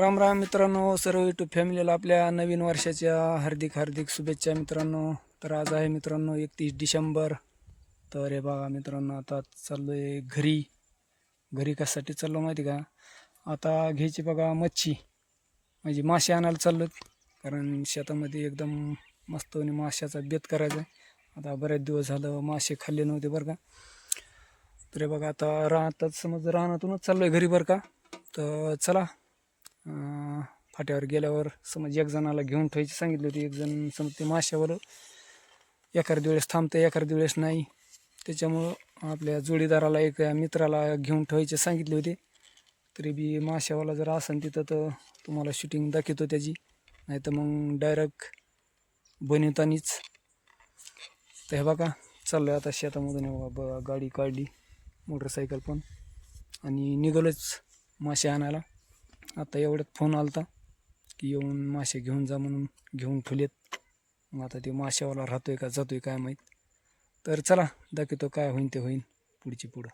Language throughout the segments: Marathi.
राम राम मित्रांनो सर्व यूट्यूब फॅमिलीला आपल्या नवीन वर्षाच्या हार्दिक हार्दिक शुभेच्छा मित्रांनो. तर आज आहे मित्रांनो एकतीस डिसेंबर. तर हे बघा मित्रांनो आता चाललो आहे घरी. घरी कशासाठी चाललो माहिती का? आता घ्यायची बघा मच्छी. म्हणजे मासे आणायला चाललो कारण शेतामध्ये एकदम मस्त आणि माशाचा बेत करायचा आहे. आता बरेच दिवस झालं मासे खाल्ले नव्हते बरं का. तर हे बघा आता राहतात समज रानातूनच चाललो आहे घरी बरं का. तर चला फाट्यावर गेल्यावर समज एक जणाला घेऊन ठेवायची सांगितली होती एक जण समज ते माशावर एखाद्या वेळेस थांबतं एखाद्या वेळेस नाही. त्याच्यामुळं आपल्या जोडीदाराला एक मित्राला घेऊन ठेवायचे सांगितले होते. तरी बी माशावाला जर असेल तिथं तर तुम्हाला शूटिंग दाखवतो त्याची. नाही तर मग डायरेक्ट बनवतानीच तर हे बघा चाललो आहे आता शेतामधून बघा ब गाडी काढली मोटरसायकल पण. आणि निघालोच मासे आणायला. आता एवढ्यात फोन आलता की येऊन मासे घेऊन जा म्हणून घेऊन फुलेत मग आता ते माशावाला राहतोय का जातोय काय माहीत. तर चला दाखवतो काय होईन ते होईन पुढची पुढं.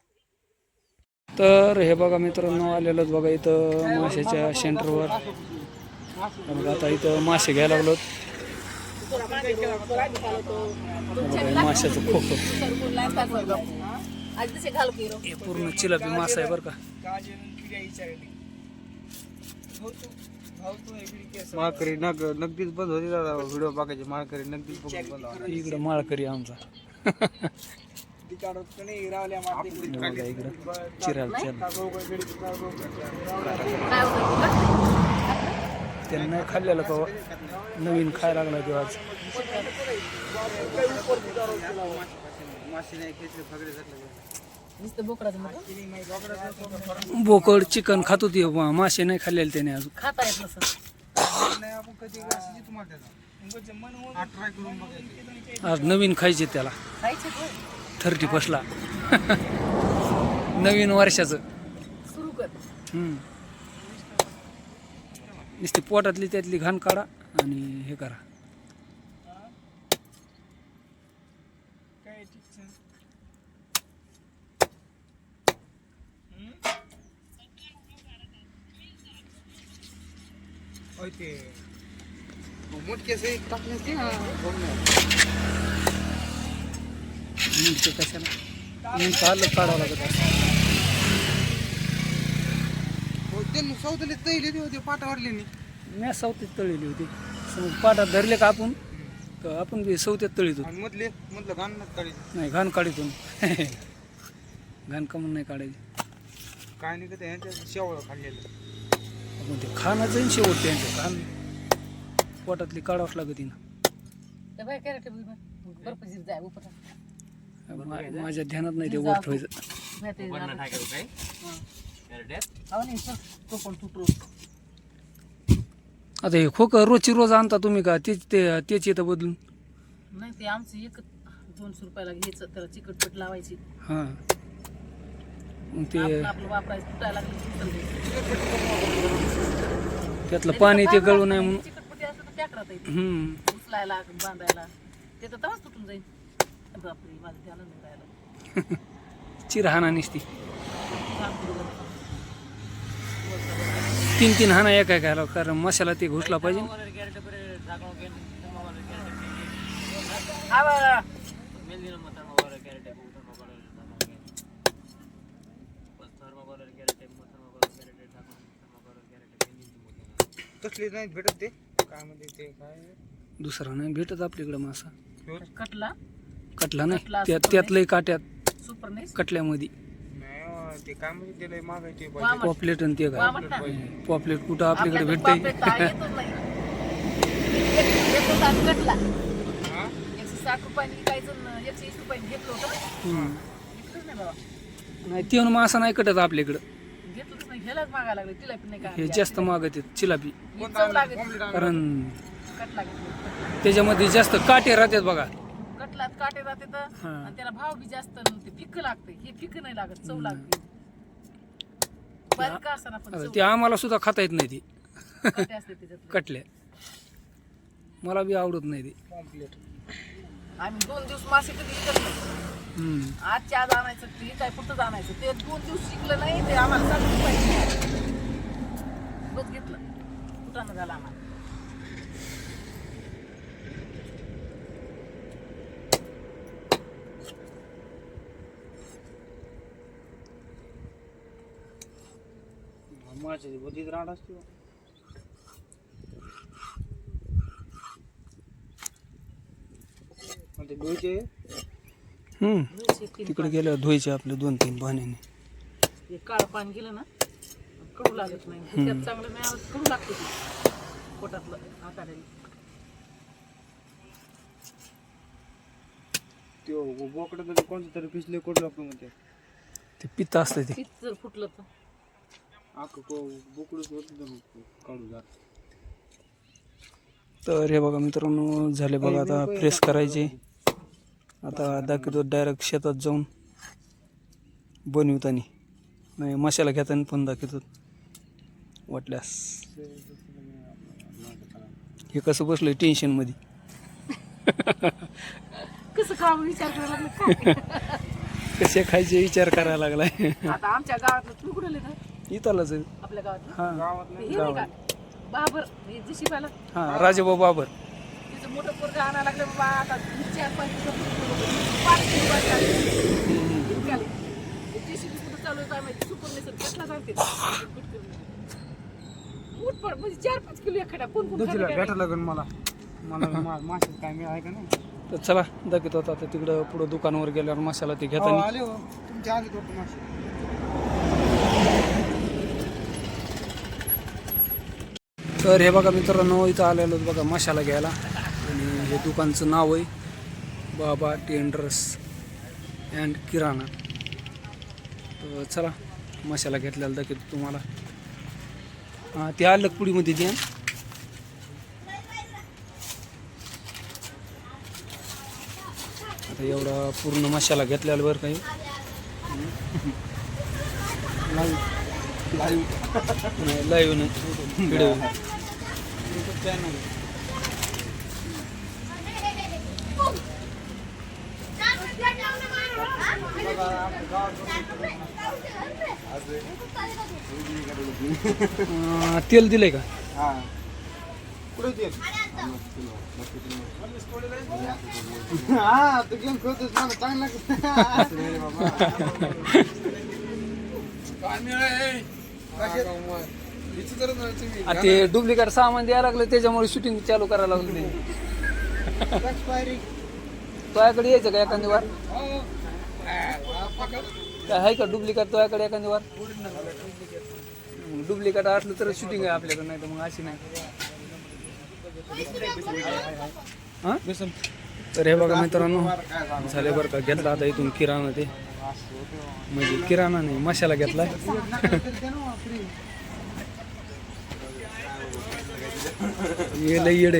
तर हे बघा मित्रांनो आलेलोच बघा इथं माशाच्या सेंटरवर. बघा आता इथं मासे घ्यायला लागलोत माशाचं खोकं पूर्ण चिलापी मासा आहे बरं का. माळकरी नग नगदीच बंद होती दादा व्हिडिओ बघायचे माळकरी नगदीच बघून बंद होती. इकडं माळकरी आमचा. हे बघा इकडं. काय होतं त्यांना नाही खाल्लेलं का नवीन खायला लागला तेव्हा आज. मासे नाही खेचले फगडे झाले बोकड चिकन खात होती मासे नाही खाल्लेले त्याने अजून. खाता येत नसं आज नवीन खायचे त्याला. थर्टी फर्स्टला. नवीन वर्षाचं. सुरू कर. हम्म. नुसती पोटातली त्यातली घाण काढा आणि हे करा. होय ते मोठके से टाकले ते हा मीठ ते कशाला मीठ आलं काढावं लागत. हो त्यांनी सौदले तैले ते होते पाटावरले मी सावतीत तळलेली होती. पाटात धरले का आपण? तर आपण बी तळीत होतो. मधले मधलं घाणच काढायचे. नाही घाण काढितून. घाण कमून नाही काढायची. काय नाही का ते ह्यांच्या शेवळ खाल्लेलं. आपण ते खाणं जाईन शेवट त्यांचं खाण पोटातली काढावंच लागत ना माझ्या ध्यानात नाही ते पण तुटलो. आता हे खोक रोजची रोज आणता तुम्ही का? तेच ते तेच येतं बदलून. नाही ते आमचं एक दोनशे रुपयाला घ्यायचं त्याला चिकटपट लावायची. हां मग ते आपलं आपलं वापरायचं तुटायला लागलं की उचलून द्यायचं. त्यातलं पाणी ते गळू नये म्हणून चिकटपटी असलं तर ट्रॅक्टरात येते हम्म. उचलायला बांधायला ते तर तवाच तुटून जाईल बापरे माझं ध्यान नाही राहिलं चिरहाणा निसती. तीन तीन हाणा एका एकाला कारण मसाला ते घुसला पाहिजे ना. हा तसले नाही भेटत ते? काय म्हणते ते काय? दुसरा नाही भेटत आपल्याकडे मासा. कटला? कटला नाही कटला त्यात असतो त्यातलंही काट्यात सुपर नाही कटल्यामध्ये. नाही हो, ते काय म्हणते त्याला मागायचे वामट. पॉपलेट आणि ते काय? वामट ना. पॉपलेट कुठं आपल्याकडे येतच नाही. एक- एकशे साठ कटला. हा? एकशे साठ रुपयाने विकायचं न एकशे वीस रुपयाने घेतलं होतं. हम्म. घेतलंच नाही बाबा. नाही ते मासा नाही कटत आपल्याकडं. घ्यायलाच मागायला लागले तिला पण नाही हे जास्त मागत आहेत चिलापी चव लागत कारण कटला घेतलं त्याच्यामध्ये जास्त काटे राहतात बघा. कटलात काटे राहते तर हा. आणि त्याला भाव बी जास्त नव्हते फिक्क लागते. हे फिक्क नाही लागत चव लागते. बारीक का असताना पण आता चव ते आम्हाला सुद्धा खाता येत नाही ती. काटे असते त्याच्यात. कटल्या. मला बी आवडत नाही ते. आम्ही दोन दिवस मासे कधी विकत नाही. आजच्या आज आणायचं ते काय कुठं आणायचं. ते दोन दिवस शिकलं नाही ते आम्हाला सांगून पाहिजे बस घेतलं. कुठं झाला आम्हाला? माशाची बुद्धीत राहत असते. ते तीन तिकडे गेल्यावर धुवायचे आपले दोन तीन पाण्याने हे काळं पाणी गेलं ना कडू लागत नाही. त्यात चांगलं नाही आलं कडू लागतं ते. पोटातलं त्यो बोकडं तर कोणतं तरी पिसले कोट लागतो म्हणते. ते पित्त असतं ते. जर फुटलं तर. अख्खं को बोकडच होत काढू जात तर हे बघा मित्रांनो झाले बघा आता प्रेस करायचे. आता दाखवतो डायरेक्ट शेतात जाऊन बनवितानी. नाही मशाला घेताना पण दाखवतो. वाटल्यास. हे कसं बसलंय टेन्शनमध्ये कसं काम विचार करायला लागलं कसे खायचे विचार करायला लागलाय. आता आमच्या गावातलं तुम्ही कुठं लिहिलं इथलाच. आपल्या गावातलं? हा. ते नाही का? बाबर हे जशी पाहिलं. हा राजाभाऊ बाबर. मोठं पोरगं आणायला लागलं बाबा आता चार पाच कुठं चालू आहे काय माहिती सुपर नेसर कसला सांगते. मूठ पड म्हणजे चार पाच किलो कोण कोण काय लागेल मला. मला मा- माशाचं काय मिळाय का नाही? तर चला दाखवतो आता तिकडं पुढं दुकानावर गेल्यावर मसाला ते हो, घेताना आले हो. तुमचे आले तो मासे. तर हे बघा मित्रांनो इथं आलेलो बघा मसाला घ्यायला. हे दुकानचं नाव आहे बाबा टेंडर्स अँड किराणा. तर चला मसाला घेतलेला दाखवतो तुम्हाला. हां ते आलं पुडीमध्ये द्या. आता एवढा पूर्ण मसाला घेतलेला बरं काही. नाही लाईव्ह नाही. व्हिडिओ तेल दिलंय का? हा ते हा तू गेम खेळतोस मला चांगला आ, ते डुप्लिकेट सामान द्यायला लागलं त्याच्यामुळे शूटिंग चालू करायला लागलं. तुझ्याकडे यायचं का एखादी वार? काय आहे का? डुप्लिकेट तुझ्याकडे एखादी वार डुप्लिकेट असलं तर शूटिंग आहे आपल्याकडे नाही तर मग अशी नाही. हा? तर हे बघा मित्रांनो झाले बरं का घेतला आता इथून किराणा ते. म्हणजे किराणा नाही मसाला घेतला. हे लई येड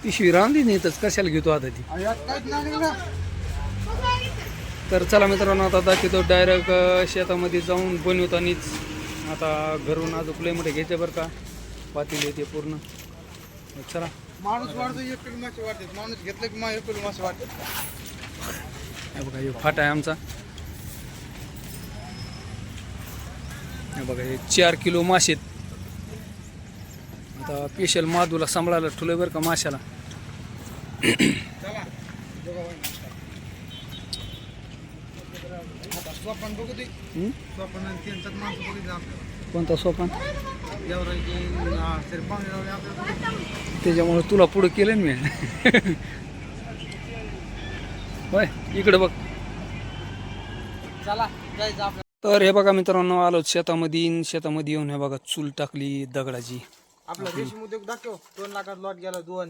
आहे पिशवी रांधी नेतच कशाला घेतो आता ती? तर चला मित्रांनो आता दाखवतो डायरेक्ट शेतामध्ये जाऊन बनवतानीच आता घरून अजून लय मोठे घ्यायचे बरं का. पातील येते पूर्ण. चला. माणूस वाढतो एक किलो मासे वाटते माणूस घेतलं की मग एक किलो मासे वाटते हे बघा हे फाटा आहे आमचा. हे बघा हे चार किलो मासे आहेत. स्पेशल मादूला सांभाळायला ठुलं बरं का माशाला. कोणता सोपान? तरी त्याच्यामुळे तुला पुढं केलं मी. होय इकडे बघ. चला तर हे बघा मित्रांनो आलो शेतामध्ये शेतामध्ये येऊन हे बघा चूल टाकली दगडाची. आपला रेशीम उद्योग दाखव. दोन लाखात लॉट गेला दोन.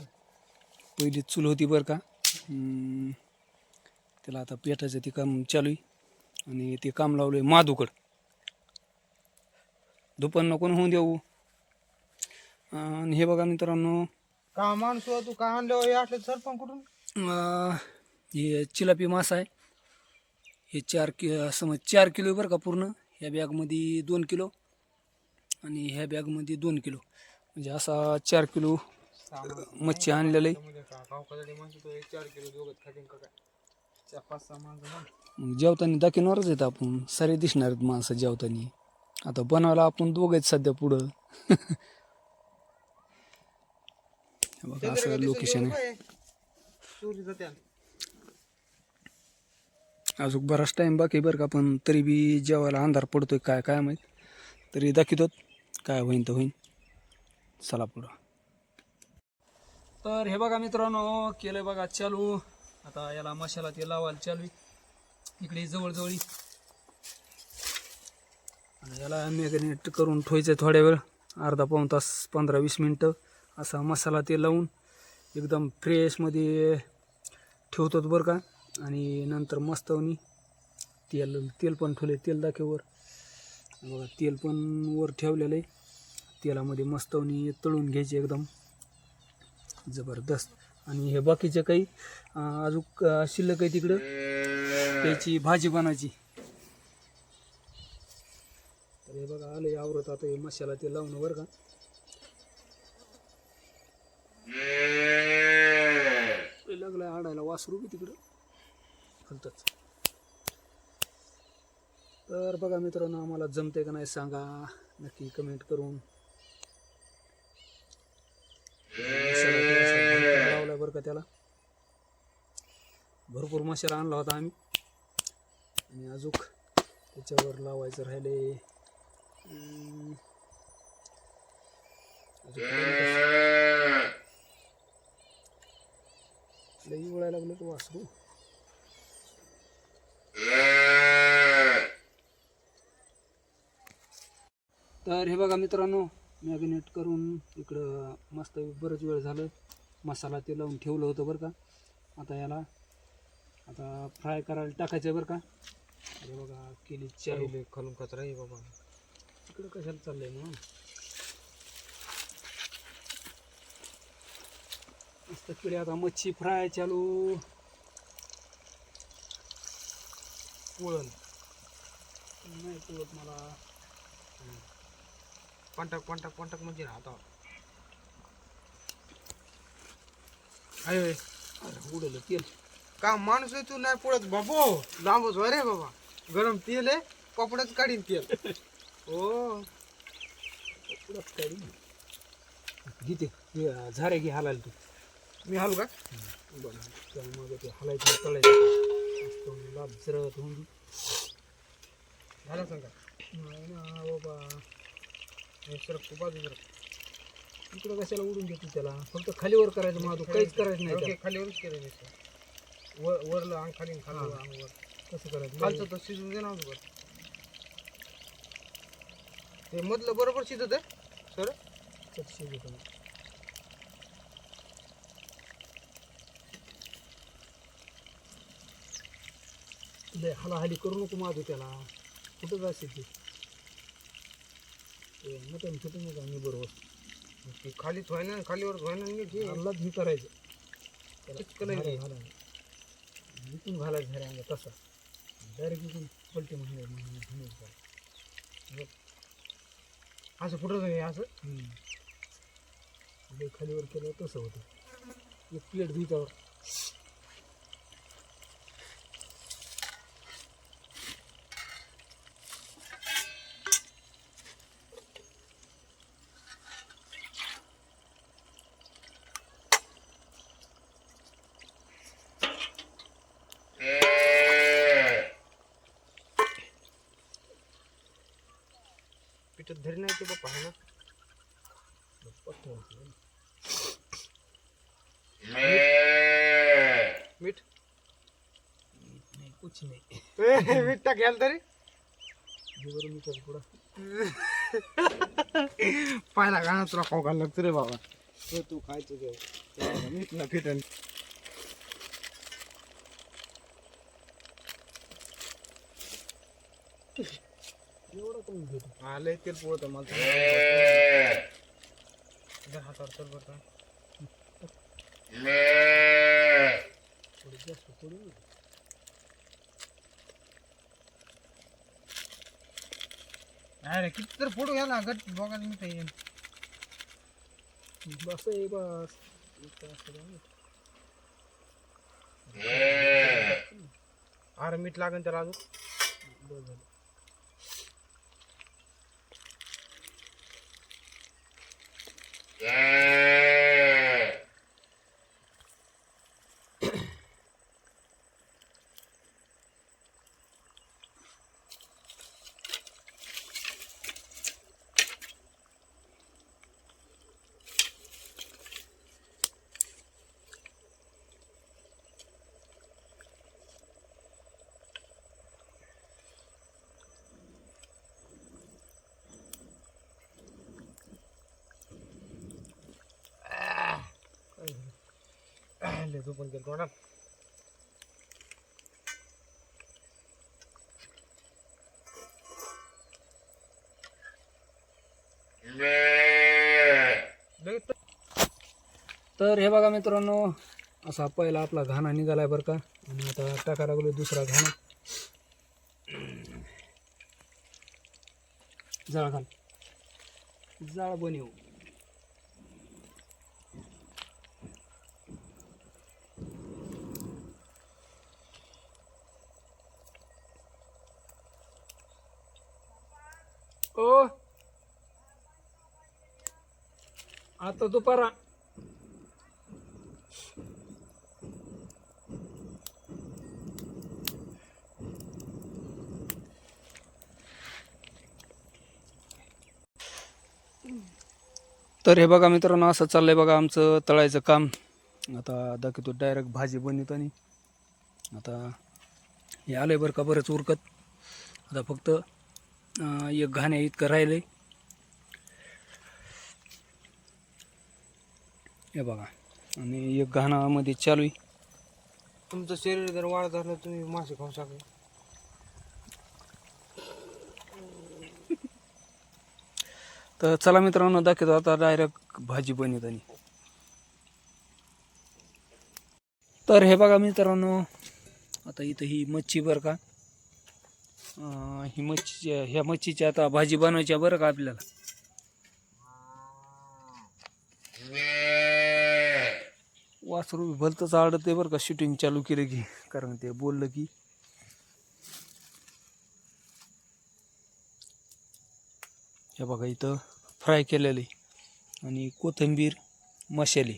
पहिली चूल होती बरं का. त्याला आता पेटायचं ते काम चालू आहे. आणि ते काम लावलंय माधूकड. दुपार नको न होऊन देऊ? आणि हे बघा मित्रांनो. का माणूस हो, तू? का आणलं हे असलं सरपंच कुठून? अं, हे चिलापी मासा आहे. हे चार कि समज चार किलो बरं का पूर्ण. ह्या बॅगमध्ये दोन किलो. आणि ह्या बॅगमध्ये दोन किलो. म्हणजे असा चार किलो मच्छी आणलेलं आहे. जेवताना दाखवणारच आहेत आपण. सारे दिसणार आहेत माणसं जेवताना. आता बनवायला आपण दोघं सध्या पुढं. बघा असं लोकेशन आहे. अजून बराच टाईम बाकी बरं का पण तरी बी जेवायला अंधार पडतोय. काय काय माहीत? तरी दाखवतो काय होईन तर होईन. चला पुढं. तर हे बघा मित्रांनो केलं बघा चालू. आता याला मसाला ते लावायला चालू आहे. इकडे जवळजवळ. आणि याला मॅग्नेट करून ठेवायचं थोड्या वेळ. अर्धा पाऊण तास पंधरा वीस मिनटं असा मसाला ते लावून एकदम फ्रेशमध्ये ठेवतो बरं का. आणि नंतर मस्तवनी तेल तेल पण ठेवले तेल दाखवर बघा तेल पण वर ठेवलेलं आहे. तेलामध्ये मस्तवणी तळून घ्यायची एकदम. जबरदस्त. आणि हे बाकीचे काही अजून शिल्लक आहे तिकडं. त्याची भाजी बनायची. तर हे बघा आलं आवरत. आता हे मसाला ते लावणं बरं का. लागलं आडायला वासरू बी तिकडं. हलतच. तर बघा मित्रांनो आम्हाला जमते का नाही सांगा. नक्की कमेंट करून. लावलाय बरं का त्याला. भरपूर मसाला आणला होता आम्ही. आणि अजून त्याच्यावर लावायचं राहिले लई उळायला लागलं तो वासरू. तर हे बघा मित्रांनो मॅग्नेट करून इकडं मस्त बरंच वेळ झालं. मसाला ते लावून ठेवलं होतं बरं का. आता याला आता फ्राय करायला टाकायचं बरं का. अरे बघा केली चालू चालू खालून कचरा आहे बाबा. इकडं कशाला चाललंय म्हणून मस्त इकडे आता मच्छी फ्राय चालू. पोळण नाही पोळत मला. पंटक पंटक पंटक म्हणजे ना आता अरे उडलं तेल का माणूस आहे तू? नाही पडत बाबो लांबच रे बाबा. गरम तेल आहे पापडाच काढीन तेल. हो. पुढंच काढी घेते. झारे घे हालायला तू. मी हालू का? बरं त्यामुळे ते हलायचं तळायचं. लाभ जरत होऊन. झालं सांगा. नाही ना बाबा. सर खूप आधी जरा. इकडं कशाला उडून देतो त्याला फक्त खालीवर करायचं मग काहीच करायचं नाही त्याला. खालीवरच केलं. वर वरलं अंग खाली आणि खाली अंग वर कसं करायचं खालचं तर शिजून दे ना अगोदर ते मधलं बरोबर शिजत आहे सर शिजवतो मग. लय हालाहाली करू नको माझं त्याला कुठं जायचं ते ते मटण फिटून मी बरोबर ती खाली धुवायना खालीवर धुवायना नीट हे. आल्लाच हे करायचं. इथून घालायचं घरी अंगा तसा. डायरेक्ट इथून पलटी म्हणले म्हणायचं असं फुटत नाही असं? खालीवर केलं तसं होतं. एक प्लेट धुईतावर पिठत धरी नाही ते बाप्पा आहे ना पट्ट होतं. मीठ नाही कुछ नाही मीठ टाक घ्याल तरी जेवढं मी तर पुढं पाहिला गाणं तुला खाऊ घाल लागतं रे बाबा तो तू खायचं ते मीठ ना फिटन एवढं कमी भेटू आलंय तेल पोळत मला जर हातावर चल बरं थोडं जास्त थोडी अरे किती तर फोटो घ्या ना गट बघायला मी काही बस आहे बस. अरे मीठ लागेल त्याला अजून बरं झालं. आणले झोपून गेलो तोंडात. तर- हे बघा मित्रांनो असा पहिला आपला घाणा निघालाय बरं का. आणि आता टाका लागलो दुसरा घाणा. जाळ घाल. जाळ बनव. आता दुपारा. तर हे बघा मित्रांनो असं चाललंय बघा आमचं तळायचं काम. आता दाखवतो डायरेक्ट भाजी बनवतो आणि आता हे आलंय बरं का बरंच उरकत. आता फक्त एक घाण्या इतकं राहिलंय. हे बघा. आणि एक घाणामध्ये चालू आहे. तुमचं शरीर जर वाढत असलं तुम्ही मासे खाऊ शकता. तर चला मित्रांनो दाखवतो आता डायरेक्ट भाजी बनवत आणि. तर हे बघा मित्रांनो आता इथं ही मच्छी बरं का. ही मच्छी ह्या मच्छीची आता भाजी बनवायची बरं का आपल्याला. वासरू भलतंच आवडते बरं का. शूटिंग चालू केलं की. कारण ते बोललं की. हे बघा इथं फ्राय केलेले. आणि कोथिंबीर मसाले.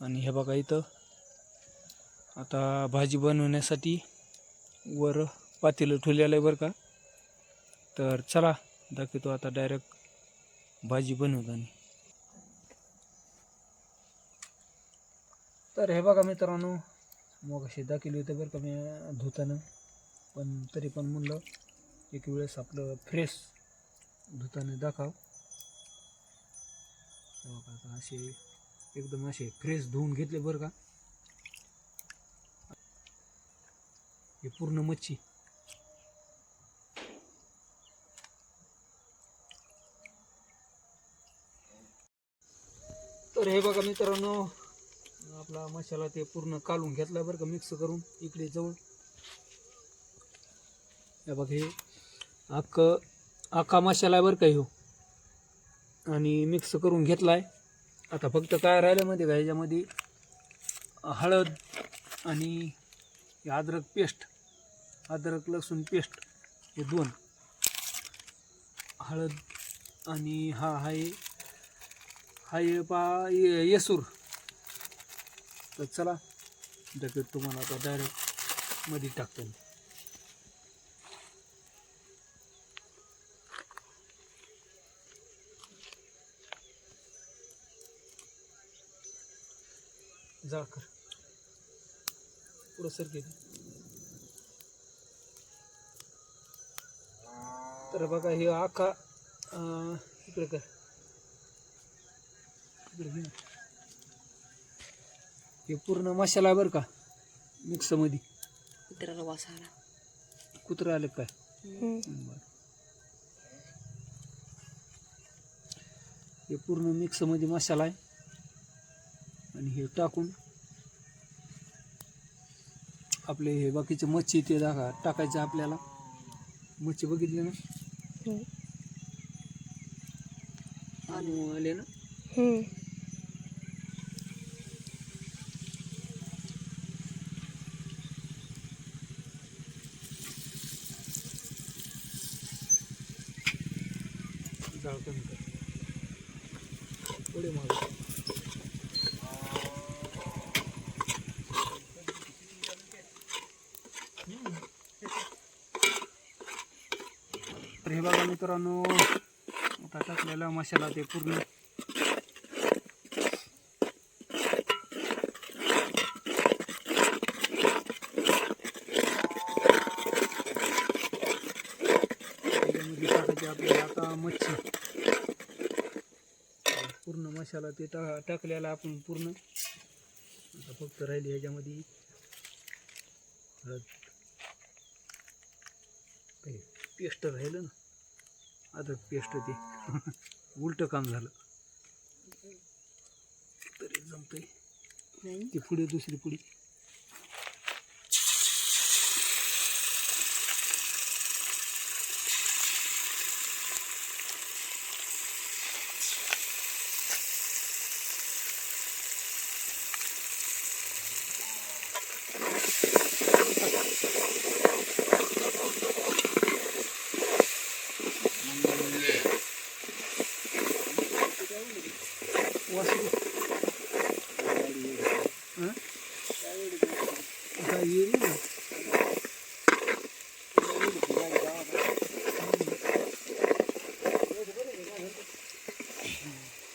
आणि हे बघा इथं आता भाजी बनवण्यासाठी वर पातेलं ठेवलेलं आहे बरं का. तर चला दाखवतो आता डायरेक्ट भाजी बनवताना. तर हे बघा मित्रांनो मग अशी केली होते बरं का मी धुताना. पण तरी पण म्हणलं एक वेळेस आपलं फ्रेश धुताना दाखव. बघा असे एकदम असे फ्रेश धुवून घेतले बरं का. हे पूर्ण मच्छी. तर हे बघा मित्रांनो आपला मसाला ते पूर्ण कालून घेतला बरं का मिक्स करून इकडे जवळ हे बघ हे अख्ख अख्खा मसाला आहे बरं का ह्यो आणि मिक्स करून घेतला आहे आता फक्त काय राहिलं मध्ये का ह्याच्यामध्ये हळद आणि हे अद्रक पेस्ट अद्रक लसूण पेस्ट हे दोन हळद आणि हा आहे हा पा ये- येसूर तर चला जगत तुम्हाला आता डायरेक्टमध्ये टाकतो. मी. जाळ कर. पुढं सर तर बघा हे आखा इकडे कर. इकडे घे हे पूर्ण मसाला आहे बरं का मिक्समध्ये. कुत्र्याला वास आला कुत्रं आले काय बरं. हे पूर्ण मिक्समध्ये मसाला आहे. आणि हे टाकून आपले हे बाकीचे मच्छी ते दाखा टाकायचे आपल्याला. मच्छी बघितली ना? आणू आले ना जाळ कमी कर पुढे माग तर हे बघा मित्रांनो आता टाकलेला मसाला ते पूर्ण. त्याच्यामध्ये आपल्याला आता मच्छी. पूर्ण मसाला ते टा टाकलेला आपण पूर्ण. आता फक्त राहिली ह्याच्यामध्ये. हळद. पेस्ट राहिलं ना? आता पेस्ट ते. उलट काम झालं. तरी जमतंय. ती पुढे दुसरी पुढी वासरू हं? आता येईल ना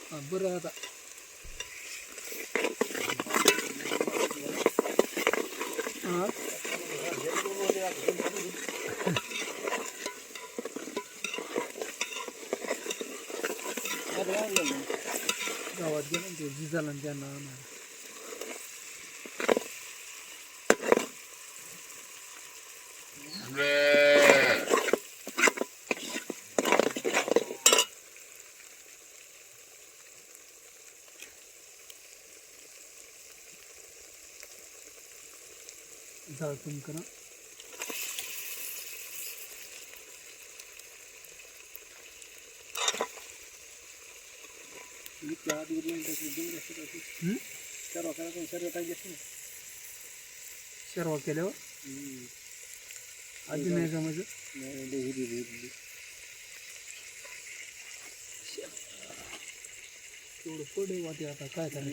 हा, बरं आता हा गावात गेलो ना ते जिजाला त्यांना आणणार जाळ कमी करा. सर्व शर्वा केल्यावर? आधी नाही जमायचं? तेवढं पडे वाटे आता काय करायचं?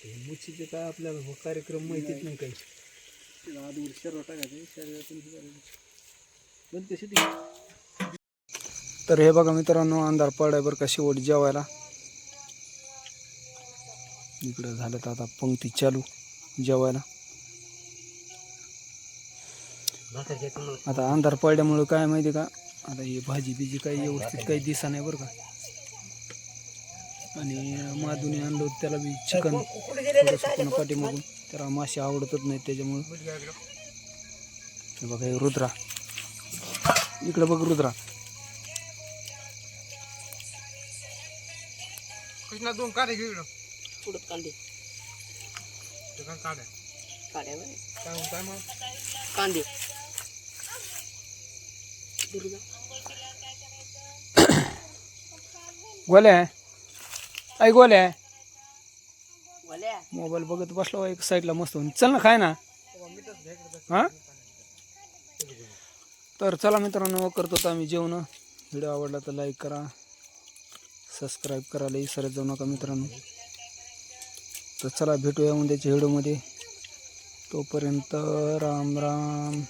ते मुचीचे काय आपल्याला हो कार्यक्रम माहितीच नाही काही. तर हे बघा मित्रांनो अंधार पडाय बरं का शेवट जेवायला. इकडं झालं तर आता पंक्ती चालू जेवायला. आता अंधार पडल्यामुळं काय माहिती का? आता ही भाजी बिजी काही व्यवस्थित काही दिसा नाही बरं का. आणि माधुनी आणलं त्याला बी चिकन थोडंसं पाठीमागून. त्याला मासे आवडतच नाहीत त्याच्यामुळं. बघा रुद्रा. इकडं बघ रुद्रा. कृष्णा दोन काढे घेऊ इकडं. पुढं कांदे काढे? काढ्या बाय. काय म्हणताय मग? कांदे. दुर्गा गोल्या? ऐक गोल्या? वल्या मोबाईल बघत बसलो एक साईडला मस्त होऊन. चल ना खाय ना. हां? तर चला मित्रांनो करतो तर आम्ही जेवण. व्हिडिओ आवडला तर लाईक करा. सबस्क्राईब करायला विसरत जाऊ नका मित्रांनो. तर चला भेटूया उद्याच्या व्हिडिओमध्ये तोपर्यंत राम राम.